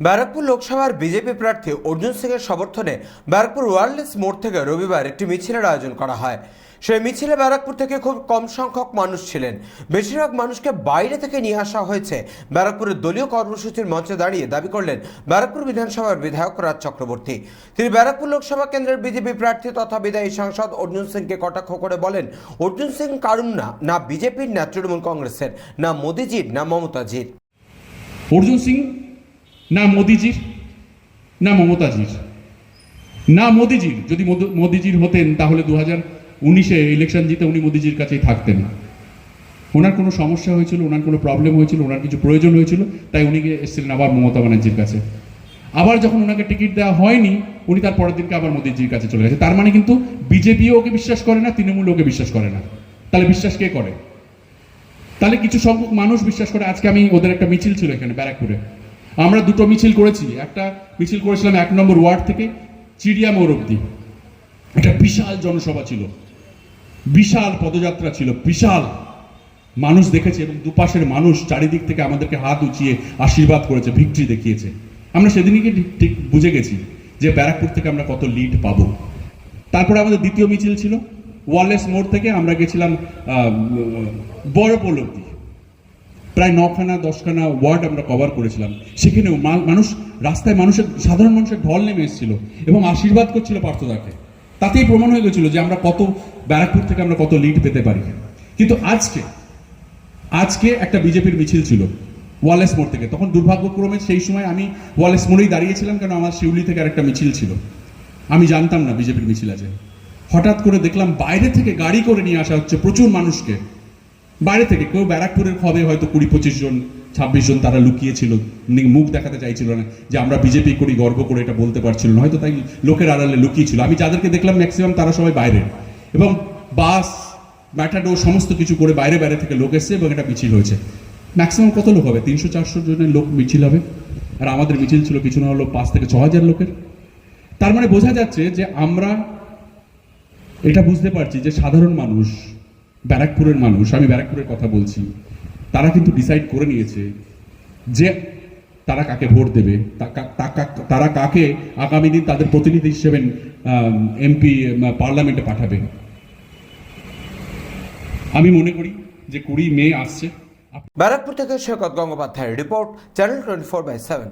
ব্যারাকপুর লোকসভার বিজেপি প্রার্থী অর্জুন সিংয়ের সমর্থনে ব্যারাকপুর ওয়ারলেস মোড় থেকে রবিবার একটি মিছিলের আয়োজন করা হয়। সেই মিছিলে ব্যারাকপুর থেকে খুব কম সংখ্যক মানুষ ছিলেন। বেশিরভাগ মানুষকে বাইরে থেকে নিয়ে আসা হয়েছে। ব্যারাকপুরের দলীয় কর্মসূচির মঞ্চে দাঁড়িয়ে দাবি করলেন ব্যারাকপুর বিধানসভার বিধায়ক রাজ চক্রবর্তী। তিনি ব্যারাকপুর লোকসভা কেন্দ্রের বিজেপি প্রার্থী তথা বিদায়ী সাংসদ অর্জুন সিংকে কটাক্ষ করে বলেন, অর্জুন সিং কারুন না না বিজেপির, না তৃণমূল কংগ্রেসের, না মোদিজির, না মমতাজির। অর্জুন সিং না মোদিজির, না মমতাজির। না মোদিজির, যদি মোদ- মোদিজির হতেন তাহলে দু হাজার উনিশে ইলেকশন জিতে উনি মোদিজির কাছেই থাকতেন। ওনার কোনো সমস্যা হয়েছিল, ওনার কোনো প্রবলেম হয়েছিল, ওনার কিছু প্রয়োজন হয়েছিল, তাই উনি এসেছিলেন আবার মমতা ব্যানার্জির কাছে। আবার যখন ওনাকে টিকিট দেওয়া হয়নি, উনি তার পরের দিনকে আবার মোদিজির কাছে চলে গেছে। তার মানে কিন্তু বিজেপিও ওকে বিশ্বাস করে না তৃণমূল ওকে বিশ্বাস করে না। তাহলে বিশ্বাস কে করে? তাহলে কিছু সংখ্যক মানুষ বিশ্বাস করে, আজকে আমি ওদের একটা মিছিল ছিল এখানে ব্যারাকপুরে। আমরা দুটো মিছিল করেছি। একটা মিছিল করেছিলাম এক নম্বর ওয়ার্ড থেকে চিড়িয়া মোড় অব্দি একটা বিশাল জনসভা ছিল। বিশাল পদযাত্রা ছিল। বিশাল মানুষ দেখেছে এবং দুপাশের মানুষ চারিদিক থেকে আমাদেরকে হাত উঁচিয়ে আশীর্বাদ করেছে, ভিক্টরি দেখিয়েছে। আমরা সেদিনই ঠিক ঠিক বুঝে গেছি যে ব্যারাকপুর থেকে আমরা কত লিড পাবো। তারপরে আমাদের দ্বিতীয় মিছিল ছিল। ওয়ারলেস মোড় থেকে আমরা গেছিলাম বড় অব্দি প্রায় নখানা, দশখানা ওয়ার্ড আমরা কভার করেছিলাম। সেখানেও মানুষ রাস্তায় মানুষের, সাধারণ মানুষের ঢল নেমে এসেছিল এবং আশীর্বাদ করছিল পার্থদাকে। তাতেই প্রমাণ হয়ে গেছিল যে আমরা কত ব্যারাকপুর থেকে আমরা কত লিড পেতে পারি। কিন্তু আজকে আজকে একটা বিজেপির মিছিল ছিল ওয়ালেস মোড় থেকে। তখন দুর্ভাগ্যক্রমে সেই সময় আমি ওয়ালেস মোড়েই দাঁড়িয়েছিলাম কেন আমার শিউলি থেকে আর একটা মিছিল ছিল। আমি জানতাম না বিজেপির মিছিল আছে। হঠাৎ করে দেখলাম বাইরে থেকে গাড়ি করে নিয়ে আসা হচ্ছে প্রচুর মানুষকে। বাইরে থেকে কেউ ব্যারাকপুরের হবে হয়তো কুড়ি পঁচিশ জন, ছাব্বিশ জন তারা লুকিয়েছিল মুখ দেখাতে চাইছিল না যে আমরা বিজেপি করি, গর্ব করে এটা বলতে পারছিল না। হয়তো তাই লোকের আড়ালে লুকিয়েছিল। আমি যাদেরকে দেখলাম ম্যাক্সিমাম তারা সবাই বাইরে। এবং বাস, ম্যাটাডো সমস্ত কিছু করে বাইরে বাইরে থেকে লোক এসছে এবং এটা মিছিল হয়েছে। ম্যাক্সিমাম কত লোক হবে? তিনশো চারশো জনের লোক মিছিল হবে। আর আমাদের মিছিল ছিল কিছু না হলো পাঁচ থেকে ছ হাজার লোকের। তার মানে বোঝা যাচ্ছে যে আমরা এটা বুঝতে পারছি যে সাধারণ মানুষ ব্যারাকপুরের মানুষ, আমি ব্যারাকপুরের কথা বলছি, তারা কিন্তু ডিসাইড করে নিয়েছে যে তারা কাকে ভোট দেবে তারা কাকে আগামী দিন তাদের প্রতিনিধি হিসেবে এমপি পার্লামেন্টে পাঠাবে। আমি মনে করি যে কুড়ি মে আসছে। ব্যারাকপুর থেকে সৈকত গঙ্গোপাধ্যায়ের report, channel twenty four by seven.